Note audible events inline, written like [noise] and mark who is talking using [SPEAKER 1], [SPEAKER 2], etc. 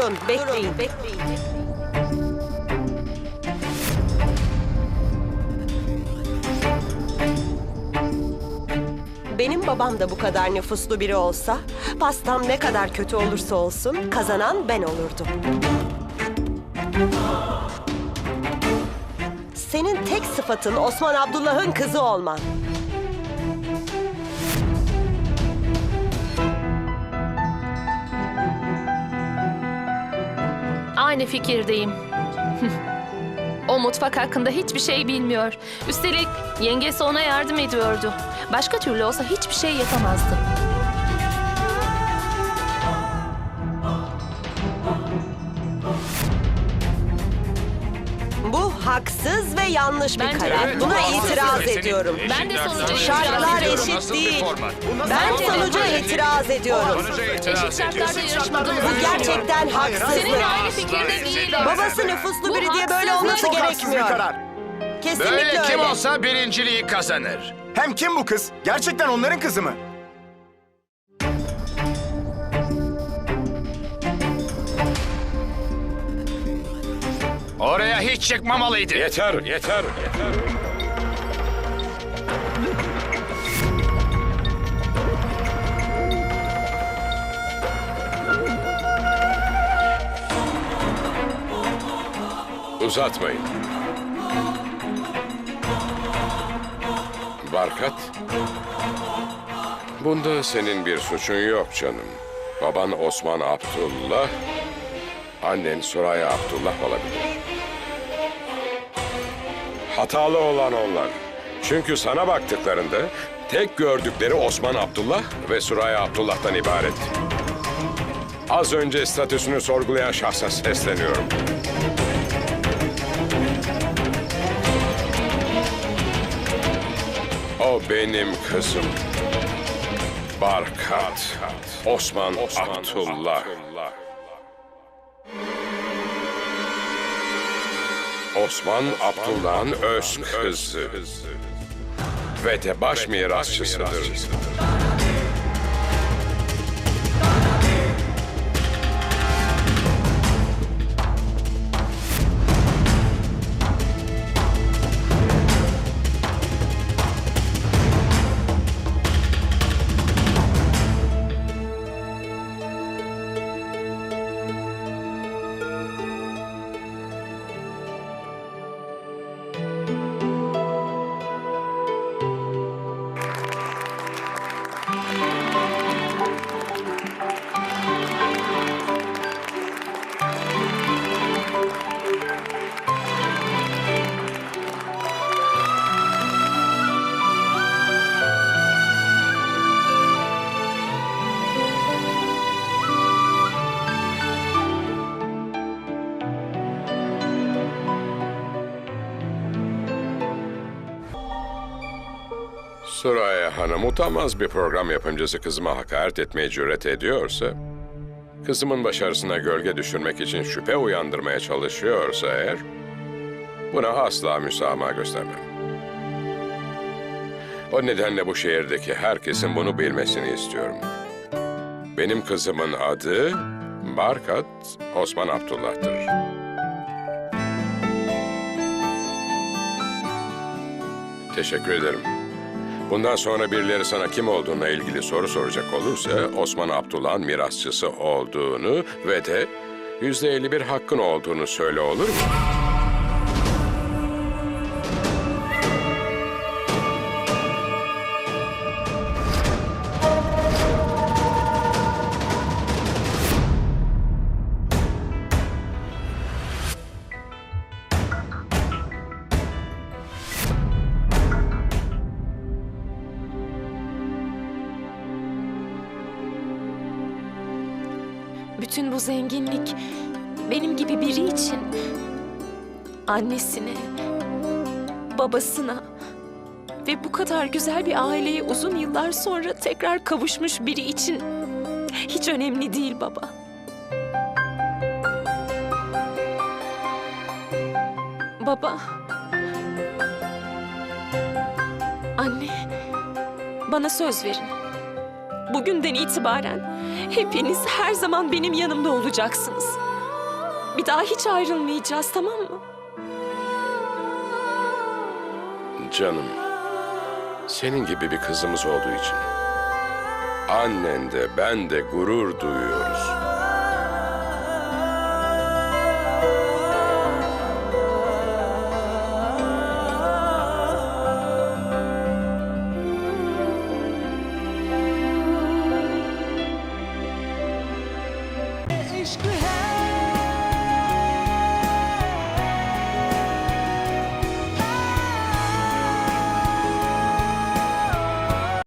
[SPEAKER 1] Durun, bekleyin. bekleyin. Benim babam da bu kadar nüfuslu biri olsa, pastam ne kadar kötü olursa olsun kazanan ben olurdum. Senin tek sıfatın Osman Abdullah'ın kızı olman.
[SPEAKER 2] Aynı fikirdeyim. [laughs] o mutfak hakkında hiçbir şey bilmiyor. Üstelik yengesi ona yardım ediyordu. Başka türlü olsa hiçbir şey yapamazdı.
[SPEAKER 1] Bu haksız ve yanlış bir
[SPEAKER 2] Bence
[SPEAKER 1] karar.
[SPEAKER 2] de.
[SPEAKER 1] Buna
[SPEAKER 2] Bu
[SPEAKER 1] itiraz
[SPEAKER 3] haksız.
[SPEAKER 1] ediyorum.
[SPEAKER 2] Ben de sonuca
[SPEAKER 1] Şartlar
[SPEAKER 2] itiraz ediyorum.
[SPEAKER 1] eşit
[SPEAKER 3] Nasıl bir
[SPEAKER 1] değil.
[SPEAKER 3] format?
[SPEAKER 1] Ben
[SPEAKER 2] de.
[SPEAKER 1] sonuca itiraz ediyorum.
[SPEAKER 3] Sonuca
[SPEAKER 2] Eşit
[SPEAKER 3] itiraz
[SPEAKER 2] şartlarda
[SPEAKER 3] ediyorsun.
[SPEAKER 2] yarışmadığımızı
[SPEAKER 1] Bu gerçekten haksızlık.
[SPEAKER 2] Seninle aynı fikirde değilim.
[SPEAKER 1] Babası nüfuslu
[SPEAKER 2] Bu
[SPEAKER 1] biri diye böyle
[SPEAKER 2] haksızlık.
[SPEAKER 1] olması
[SPEAKER 4] Çok haksız bir
[SPEAKER 1] gerekmiyor.
[SPEAKER 4] karar.
[SPEAKER 1] Kesinlikle
[SPEAKER 3] Böyle kim
[SPEAKER 1] öyle.
[SPEAKER 3] olsa birinciliği kazanır.
[SPEAKER 4] Hem kim bu kız? Gerçekten onların kızı mı?
[SPEAKER 3] Hiç çıkmamalıydı.
[SPEAKER 5] Yeter, yeter, yeter. Uzatmayın. Barkat. Bunda senin bir suçun yok canım. Baban Osman Abdullah, annen Soraya Abdullah olabilir. Hatalı olan onlar. Çünkü sana baktıklarında tek gördükleri Osman Abdullah ve Suraya Abdullah'tan ibaret. Az önce statüsünü sorgulayan şahsa sesleniyorum. O benim kızım. Barkat. Osman, Abdullah. Osman Abdullah'ın öz kızı. Ve de baş mirasçısıdır. Suraya Hanım utanmaz bir program yapımcısı kızıma hakaret etmeye cüret ediyorsa, kızımın başarısına gölge düşürmek için şüphe uyandırmaya çalışıyorsa eğer, buna asla müsamaha göstermem. O nedenle bu şehirdeki herkesin bunu bilmesini istiyorum. Benim kızımın adı Barkat Osman Abdullah'tır. Teşekkür ederim. Bundan sonra birileri sana kim olduğuna ilgili soru soracak olursa Osman Abdullah'ın mirasçısı olduğunu ve de yüzde elli bir hakkın olduğunu söyle olur mu?
[SPEAKER 2] Bütün bu zenginlik benim gibi biri için annesine, babasına ve bu kadar güzel bir aileye uzun yıllar sonra tekrar kavuşmuş biri için hiç önemli değil baba. Baba. Anne. Bana söz verin. Bugünden itibaren hepiniz her zaman benim yanımda olacaksınız. Bir daha hiç ayrılmayacağız tamam mı?
[SPEAKER 5] Canım, senin gibi bir kızımız olduğu için annen de ben de gurur duyuyoruz. Aşkı